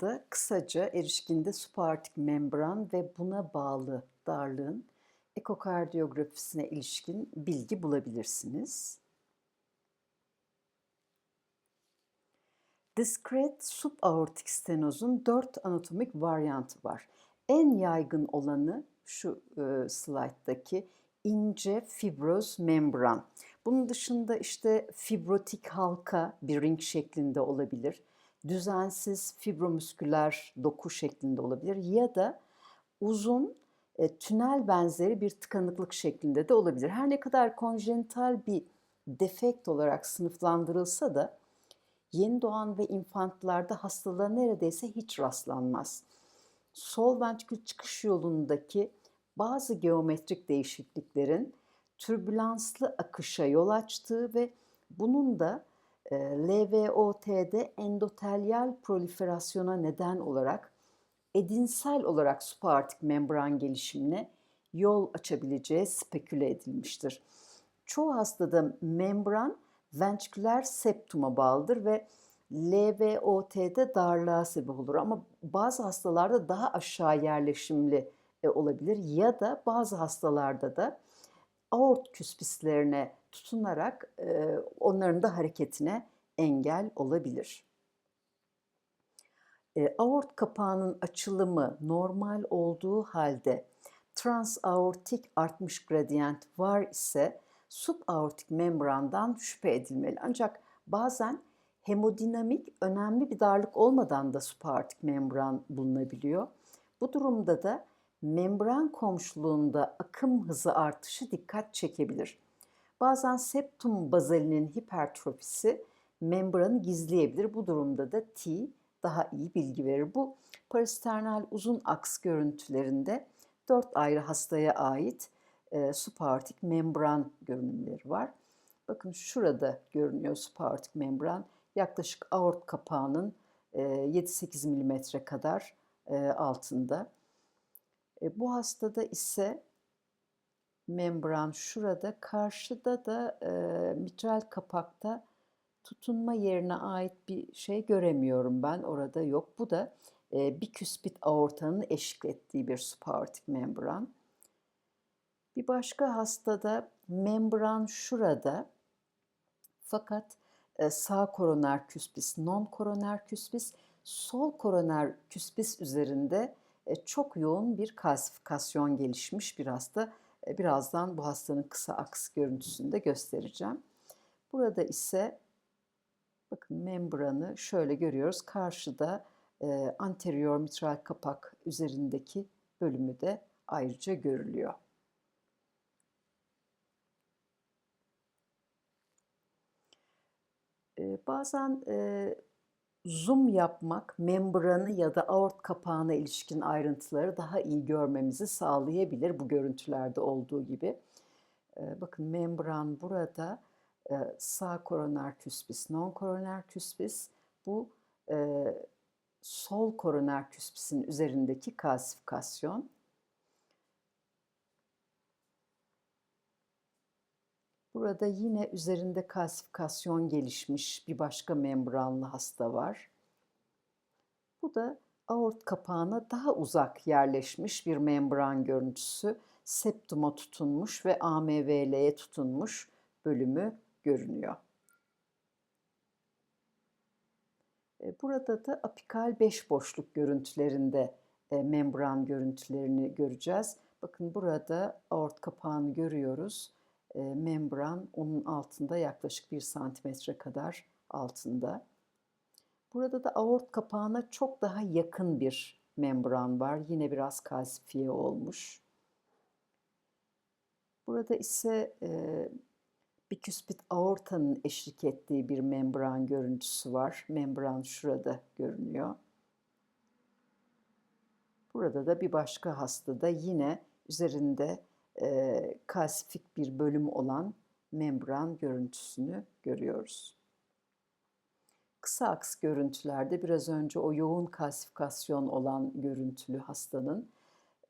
da kısaca erişkinde subaortik membran ve buna bağlı darlığın ekokardiyografisine ilişkin bilgi bulabilirsiniz. Diskret subaortik stenozun dört anatomik varyantı var. En yaygın olanı şu e, slayttaki ince fibroz membran. Bunun dışında işte fibrotik halka bir ring şeklinde olabilir. Düzensiz fibromüsküler doku şeklinde olabilir ya da uzun e, tünel benzeri bir tıkanıklık şeklinde de olabilir. Her ne kadar konjenital bir defekt olarak sınıflandırılsa da yeni doğan ve infantlarda hastalığa neredeyse hiç rastlanmaz. Sol ventrikül çıkış yolundaki bazı geometrik değişikliklerin türbülanslı akışa yol açtığı ve bunun da LVOT'de endotelyal proliferasyona neden olarak edinsel olarak subaortik membran gelişimine yol açabileceği speküle edilmiştir. Çoğu hastada membran ventriküler septuma bağlıdır ve LVOT'de darlığa sebep olur ama bazı hastalarda daha aşağı yerleşimli e, olabilir ya da bazı hastalarda da aort küspislerine tutunarak e, onların da hareketine engel olabilir. E, aort kapağının açılımı normal olduğu halde transaortik artmış gradient var ise subaortik membrandan şüphe edilmeli. Ancak bazen hemodinamik önemli bir darlık olmadan da subaortik membran bulunabiliyor. Bu durumda da membran komşuluğunda akım hızı artışı dikkat çekebilir. Bazen septum bazalinin hipertrofisi membranı gizleyebilir. Bu durumda da T daha iyi bilgi verir. Bu parasternal uzun aks görüntülerinde dört ayrı hastaya ait e, subaortik membran görünümleri var. Bakın şurada görünüyor subaortik membran. Yaklaşık aort kapağının e, 7-8 mm kadar e, altında. E, bu hastada ise membran şurada, karşıda da e, mitral kapakta tutunma yerine ait bir şey göremiyorum ben. Orada yok. Bu da e, biküspit aortanın eşlik ettiği bir subaortik membran. Bir başka hastada membran şurada fakat e, sağ koroner küspis, non koroner küspis, sol koroner küspis üzerinde e, çok yoğun bir kalsifikasyon gelişmiş bir hasta. E, birazdan bu hastanın kısa aks görüntüsünü de göstereceğim. Burada ise bakın membranı şöyle görüyoruz. Karşıda e, anterior mitral kapak üzerindeki bölümü de ayrıca görülüyor. Bazen zoom yapmak membranı ya da aort kapağına ilişkin ayrıntıları daha iyi görmemizi sağlayabilir bu görüntülerde olduğu gibi. Bakın membran burada sağ koroner küspis, non koroner küspis bu sol koroner küspisin üzerindeki kalsifikasyon. Burada yine üzerinde kalsifikasyon gelişmiş bir başka membranlı hasta var. Bu da aort kapağına daha uzak yerleşmiş bir membran görüntüsü. Septuma tutunmuş ve AMVL'ye tutunmuş bölümü görünüyor. E, burada da apikal beş boşluk görüntülerinde e, membran görüntülerini göreceğiz. Bakın burada aort kapağını görüyoruz membran onun altında yaklaşık 1 santimetre kadar altında. Burada da aort kapağına çok daha yakın bir membran var. Yine biraz kalsifiye olmuş. Burada ise e, biküspit aortanın eşlik ettiği bir membran görüntüsü var. Membran şurada görünüyor. Burada da bir başka hastada yine üzerinde e, kalsifik bir bölüm olan membran görüntüsünü görüyoruz. Kısa aks görüntülerde biraz önce o yoğun kalsifikasyon olan görüntülü hastanın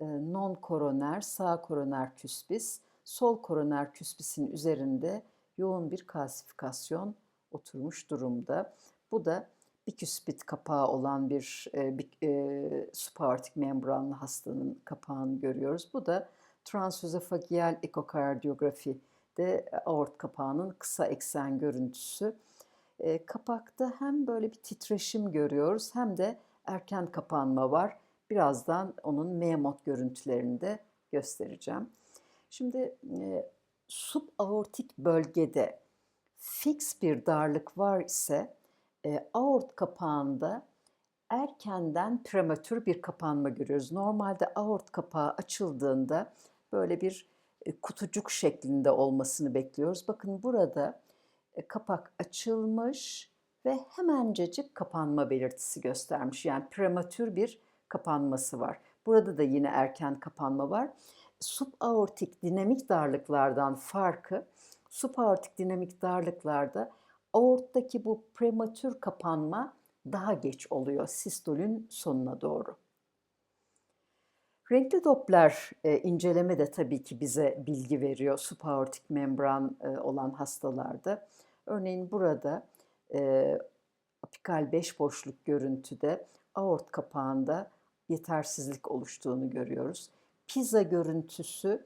e, non koroner, sağ koroner küspis, sol koroner küspisin üzerinde yoğun bir kalsifikasyon oturmuş durumda. Bu da biküspit kapağı olan bir, eee, bik eee, subaortik membranlı hastanın kapağını görüyoruz. Bu da transözofagiyal ekokardiyografide aort kapağının kısa eksen görüntüsü. Eee, kapakta hem böyle bir titreşim görüyoruz hem de erken kapanma var. Birazdan onun M-mod görüntülerini de göstereceğim. Şimdi eee, subaortik bölgede fix bir darlık var ise e, aort kapağında erkenden prematür bir kapanma görüyoruz. Normalde aort kapağı açıldığında böyle bir e, kutucuk şeklinde olmasını bekliyoruz. Bakın burada e, kapak açılmış ve hemencecik kapanma belirtisi göstermiş. Yani prematür bir kapanması var. Burada da yine erken kapanma var. Subaortik dinamik darlıklardan farkı, subaortik dinamik darlıklarda aorttaki bu prematür kapanma daha geç oluyor sistolün sonuna doğru. Renkli Doppler e, inceleme de tabii ki bize bilgi veriyor subaortik membran e, olan hastalarda. Örneğin burada e, apikal 5 boşluk görüntüde aort kapağında yetersizlik oluştuğunu görüyoruz. Pizza görüntüsü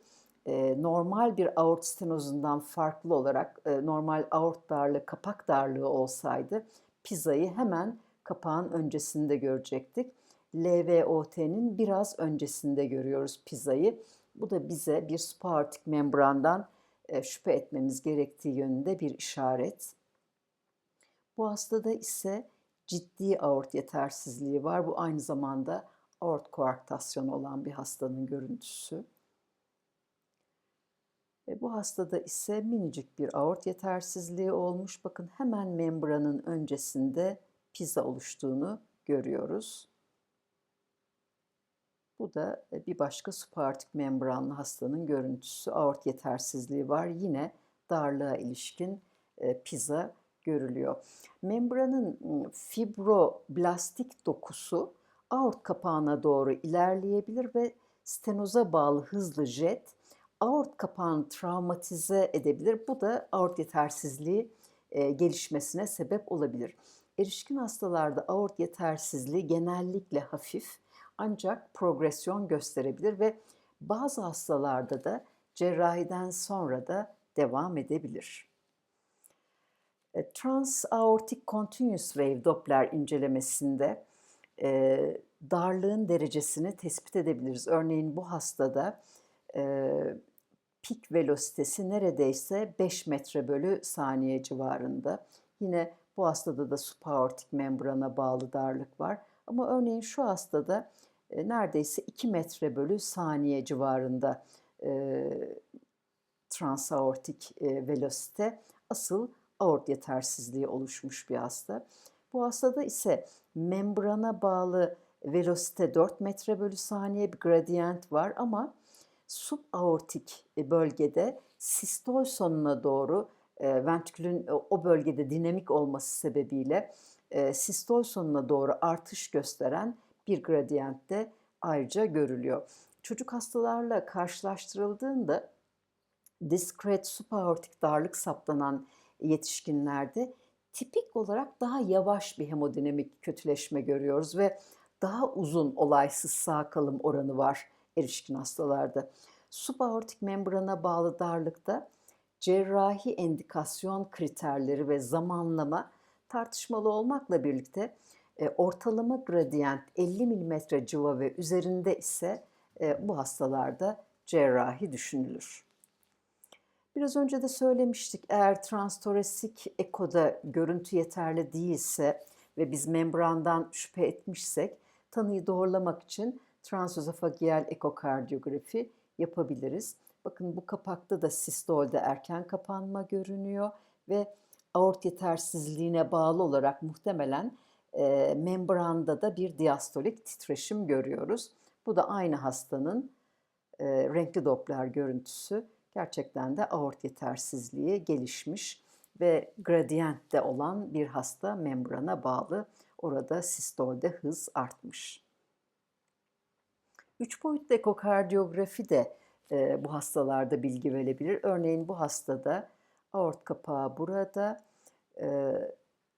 normal bir aort stenozundan farklı olarak normal aort darlığı, kapak darlığı olsaydı pizzayı hemen kapağın öncesinde görecektik. LVOT'nin biraz öncesinde görüyoruz pizzayı. Bu da bize bir subaortik membrandan e, şüphe etmemiz gerektiği yönünde bir işaret. Bu hastada ise ciddi aort yetersizliği var. Bu aynı zamanda aort koarktasyonu olan bir hastanın görüntüsü. E, bu hastada ise minicik bir aort yetersizliği olmuş. Bakın hemen membranın öncesinde pizza oluştuğunu görüyoruz. Bu da e, bir başka subaortik membranlı hastanın görüntüsü. Aort yetersizliği var. Yine darlığa ilişkin e, pizza görülüyor. Membranın fibroblastik dokusu aort kapağına doğru ilerleyebilir ve stenoza bağlı hızlı jet aort kapağını travmatize edebilir. Bu da aort yetersizliği e, gelişmesine sebep olabilir. Erişkin hastalarda aort yetersizliği genellikle hafif ancak progresyon gösterebilir ve bazı hastalarda da cerrahiden sonra da devam edebilir. E, Transaortic Continuous Wave Doppler incelemesinde e, darlığın derecesini tespit edebiliriz. Örneğin bu hastada e, pik velositesi neredeyse 5 metre bölü saniye civarında. Yine bu hastada da subaortik membrana bağlı darlık var. Ama örneğin şu hastada e, neredeyse 2 metre bölü saniye civarında e, transaortik e, velosite asıl aort yetersizliği oluşmuş bir hasta. Bu hastada ise membrana bağlı velosite 4 metre bölü saniye bir gradient var ama subaortik e, bölgede sistol sonuna doğru e, ventrikülün o bölgede dinamik olması sebebiyle e, sistol sonuna doğru artış gösteren bir gradient de ayrıca görülüyor. Çocuk hastalarla karşılaştırıldığında diskret subaortik darlık saptanan yetişkinlerde tipik olarak daha yavaş bir hemodinamik kötüleşme görüyoruz ve daha uzun olaysız sağ kalım oranı var erişkin hastalarda. Subaortik membrana bağlı darlıkta cerrahi endikasyon kriterleri ve zamanlama tartışmalı olmakla birlikte e, ortalama gradient 50 mm civa ve üzerinde ise e, bu hastalarda cerrahi düşünülür. Biraz önce de söylemiştik eğer transtoresik ekoda görüntü yeterli değilse ve biz membrandan şüphe etmişsek tanıyı doğrulamak için transözofagiyal ekokardiyografi yapabiliriz. Bakın bu kapakta da sistolde erken kapanma görünüyor ve aort yetersizliğine bağlı olarak muhtemelen e, membranda da bir diastolik titreşim görüyoruz. Bu da aynı hastanın e, renkli Doppler görüntüsü. Gerçekten de aort yetersizliği gelişmiş ve gradientte olan bir hasta membrana bağlı. Orada sistolde hız artmış. Üç boyutlu ekokardiyografi de e, bu hastalarda bilgi verebilir. Örneğin bu hastada aort kapağı burada, e,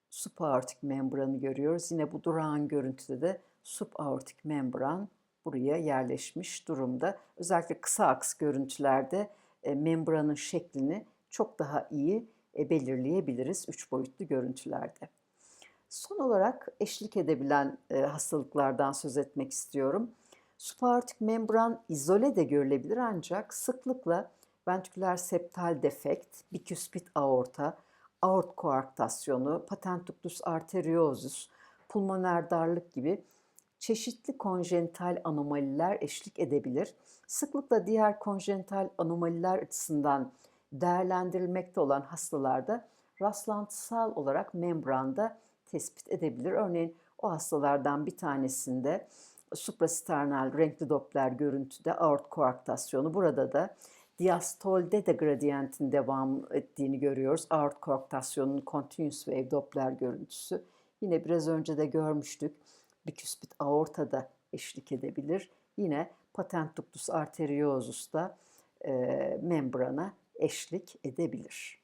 subaortik membranı görüyoruz. Yine bu durağan görüntüde de subaortik membran buraya yerleşmiş durumda. Özellikle kısa aks görüntülerde e, membranın şeklini çok daha iyi e, belirleyebiliriz üç boyutlu görüntülerde. Son olarak eşlik edebilen e, hastalıklardan söz etmek istiyorum. Subaortik membran izole de görülebilir ancak sıklıkla ventriküler septal defekt, biküspit aorta, aort koarktasyonu, patent ductus arteriosus, pulmoner darlık gibi çeşitli konjenital anomaliler eşlik edebilir. Sıklıkla diğer konjenital anomaliler açısından değerlendirilmekte olan hastalarda rastlantısal olarak membranda tespit edebilir. Örneğin o hastalardan bir tanesinde suprasternal renkli Doppler görüntüde aort koarktasyonu burada da diastolde de gradiyentin devam ettiğini görüyoruz. Aort koarktasyonunun continuous wave Doppler görüntüsü. Yine biraz önce de görmüştük. Biküspit aorta da eşlik edebilir. Yine patent ductus arteriosus da e, membrana eşlik edebilir.